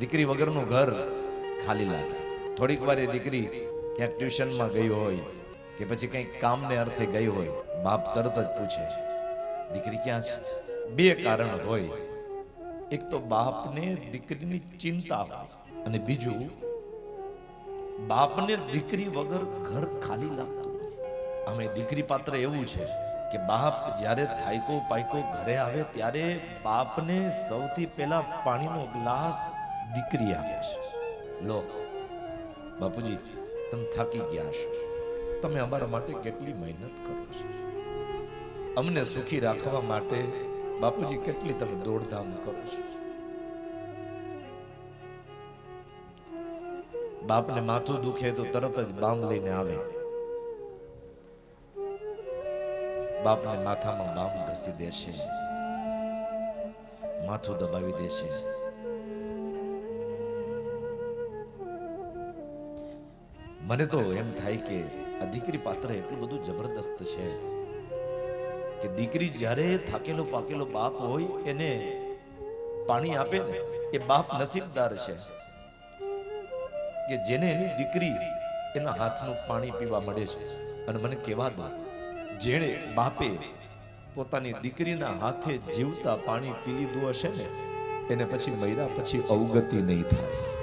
દીકરી વગરનું ઘર ખાલી લાગે. થોડીક વાર એ દીકરી ક્યાંક ટ્યુશનમાં ગઈ હોય કે પછી કંઈક કામને અર્થે ગઈ હોય, બાપ તરત જ પૂછે, દીકરી ક્યાં છે? બે કારણ હોય. એક તો બાપને દીકરીની ચિંતા હોય અને બીજું, બાપને દીકરી વગર ઘર ખાલી લાગતું અમે દીકરી પાત્ર એવું છે કે બાપ જ્યારે થાયકો પાયકો ઘરે આવે ત્યારે બાપને સૌથી પહેલા પાણીનો ગ્લાસ દીકરી આપે છે. લો બાપુજી તમે થાકી ગયા છો. તમે અમારા માટે કેટલી મહેનત કરો છો. અમને સુખી રાખવા માટે બાપુજી કેટલી તમે દોડધામ કરો છો. બાપને માથું દુખે તો તરત જ બામ લઈને આવે. બાપને માથામાં બામ ઘસી દેશે. માથું દબાવી દેશે. મને તો એમ થાય કે આ દીકરી પાત્ર એટલું બધું જબરદસ્ત છે કે દીકરી જ્યારે થાકેલો પાકેલો બાપ હોય, એને પાણી આપે ને, એ બાપ નસીબદાર છે. કે જેને એની દીકરી એના હાથનું પાણી પીવા મળે છે. અને મને કહેવા દો, જેણે બાપે પોતાની દીકરીના હાથે જીવતા પાણી પી લીધું હશે ને, એને પછી મૈરા પછી અવગતિ નહીં થાય.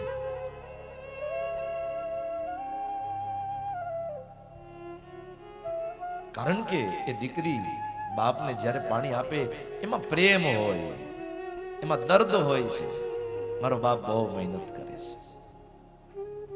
કારણ કે એ દીકરી બાપને જ્યારે પાણી આપે, એમાં પ્રેમ હોય, એમાં દર્દ હોય છે. મારો બાપ બહુ મહેનત કરે